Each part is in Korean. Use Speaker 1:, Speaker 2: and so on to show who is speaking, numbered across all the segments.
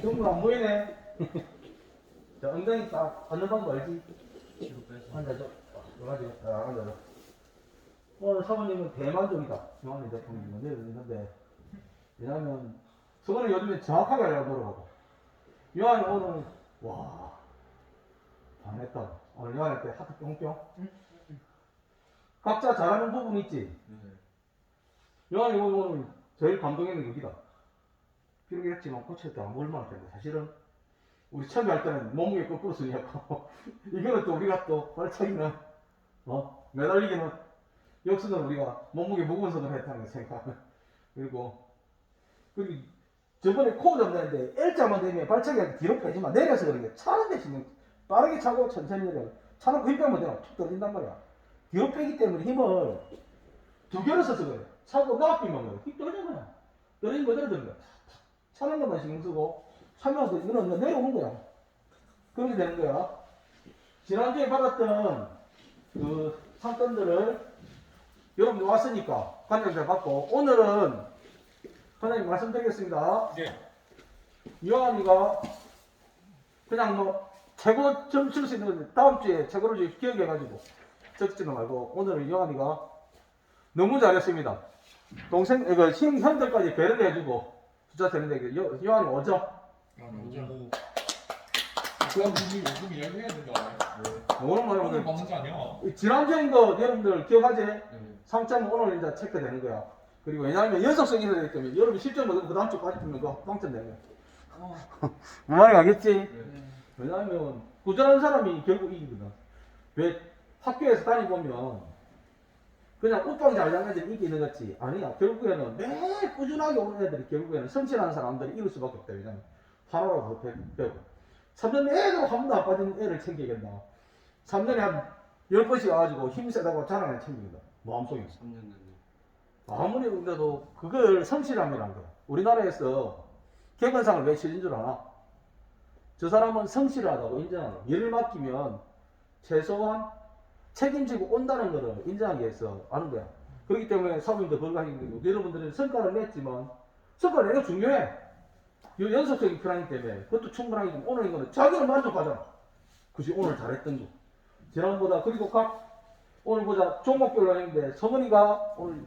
Speaker 1: 전부 안 보이네. 자, 엉덩이 딱 앉는 방법 알지?
Speaker 2: 뒤로 빼서.
Speaker 1: 앉아줘. 그래가지고, 아, 앉아줘. 오늘 사모님은 대만족이다. 요한이 대통령이 내려있는데, 왜냐면, 저거는 요즘에 정확하게 노력하고, 요한이 오늘, 와, 반했다. 오늘 요한한테 하트 뿅뿅. 각자 잘하는 부분 있지?
Speaker 2: 네.
Speaker 1: 요한이 오늘 제일 감동했는 게 여기다. 이랬지만 코치할 때안 볼만 텐데 사실은 우리 처음에 할 때는 몸무게 거꾸로 쓰니까 이거는 또 우리가 또 발차기는 어? 매달리기는 역수는 우리가 몸무게 무거운 손으로 했다는 생각 그리고 그리고 저번에 코어 잡는데 L자만 되면 발차기가 뒤로 빼지만 내려서 그런 게 차는 대신 빠르게 차고 천천히 내려. 차는 그 힘빼면 되나? 툭 떨어진단 말이야. 뒤로 빼기 때문에 힘을 두 개를 써서 그래 차고 나비면 그래 힘 떨어져 그냥 떨어진 그대로 드는 거야 차는 것만 신경 쓰고 차면서 이거는 내려오는 거야 그렇게 되는 거야 지난주에 받았던 그 상권들을 여러분들 왔으니까 관장들 받고 오늘은 관장님 말씀드리겠습니다
Speaker 2: 네.
Speaker 1: 요한이가 그냥 뭐 최고 점줄수 있는 건데 다음 주에 최고를 좀 기억해가지고 적지는 말고 오늘은 요한이가 너무 잘했습니다. 동생 이거 형 형들까지 배려를 해주고 숫자 되는데 그 요, 요한이 오죠?
Speaker 2: 아, 너무. 그럼 우리 요금 이야기 해야 된다.
Speaker 1: 오늘 뭐
Speaker 2: 오늘
Speaker 1: 여러분들
Speaker 2: 먹는 거 아니야?
Speaker 1: 지난주인 거 여러분들 기억하지?
Speaker 2: 네.
Speaker 1: 상점 오늘 이제 체크되는 거야. 그리고 왜냐하면 연속성이 있어야 되기 때문에 여러분 실점 못하고 그 다음 주 빠지면 그 빵점 되는 거야. 그 말이 가겠지?
Speaker 2: 네.
Speaker 1: 왜냐하면 꾸준한 사람이 결국 이기거든. 왜 학교에서 다니보면 그냥 옷방 잘 잡는 애들이 이기는 거지. 아니야. 결국에는 매일 꾸준하게 오는 애들이 결국에는 성실한 사람들이 이길 수밖에 없다. 왜냐면 하나라도 더 배고. 3년 애도 한 번도 안 빠진 애를 챙기겠나. 3년에 한 10번씩 와가지고 힘 세다고 자랑을 챙기거든. 마음속에.
Speaker 2: 3년 됐네.
Speaker 1: 아무리 그래도 그걸 성실함이란 거야. 우리나라에서 개건상을 왜 실린 줄 아나? 저 사람은 성실하다고 인정하는 거야. 일을 맡기면 최소한 책임지고 온다는 것을 인정하기 위해서 하는 거야. 그렇기 때문에 하기 되고 여러분들은 성과를 냈지만 성과를 내가 중요해. 이 연속적인 플라닝 때문에 그것도 때문에 오늘 이거는 자기는 만족하잖아. 그지 오늘 잘했던 거. 지난보다 그리고 각 오늘 보자 종목별로 했는데 성은이가 오늘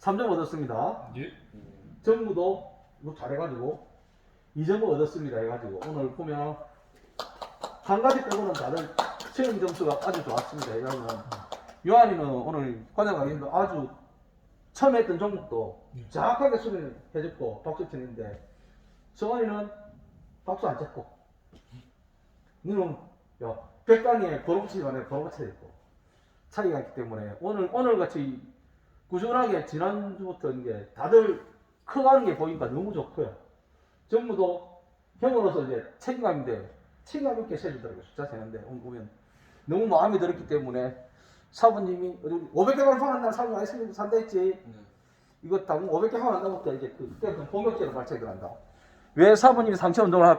Speaker 1: 3점 얻었습니다.
Speaker 2: 예?
Speaker 1: 정부도 이거 잘해가지고 2점을 얻었습니다 해가지고 오늘 보면 한 가지 빼고는 다들 시험 점수가 아주 좋았습니다 왜냐면 요한이는 오늘 과장 강의도 아주 처음 했던 종목도 정확하게 수련을 해줬고 박수 치는데 성원이는 박수 안 쳤고 너는 야 백강에 버럭치지 말고 버럭쳐야 됐고 차이가 있기 때문에 오늘 오늘 같이 꾸준하게 지난주부터 이게 다들 커가는 게 보니까 너무 좋고요. 전부도 형으로서 이제 책임감인데 책임감 있게 세주더라고요. 숫자 세는데 오늘 보면 너무 마음에 들었기 때문에 사부님이 500개 발송한 날 사부님 아이스크림 산다 했지.
Speaker 2: 네.
Speaker 1: 이거 다 500개 하고 난다부터 이제 그때 그 본격적으로 발차기 들어간다. 왜 사부님이 상체 운동을 할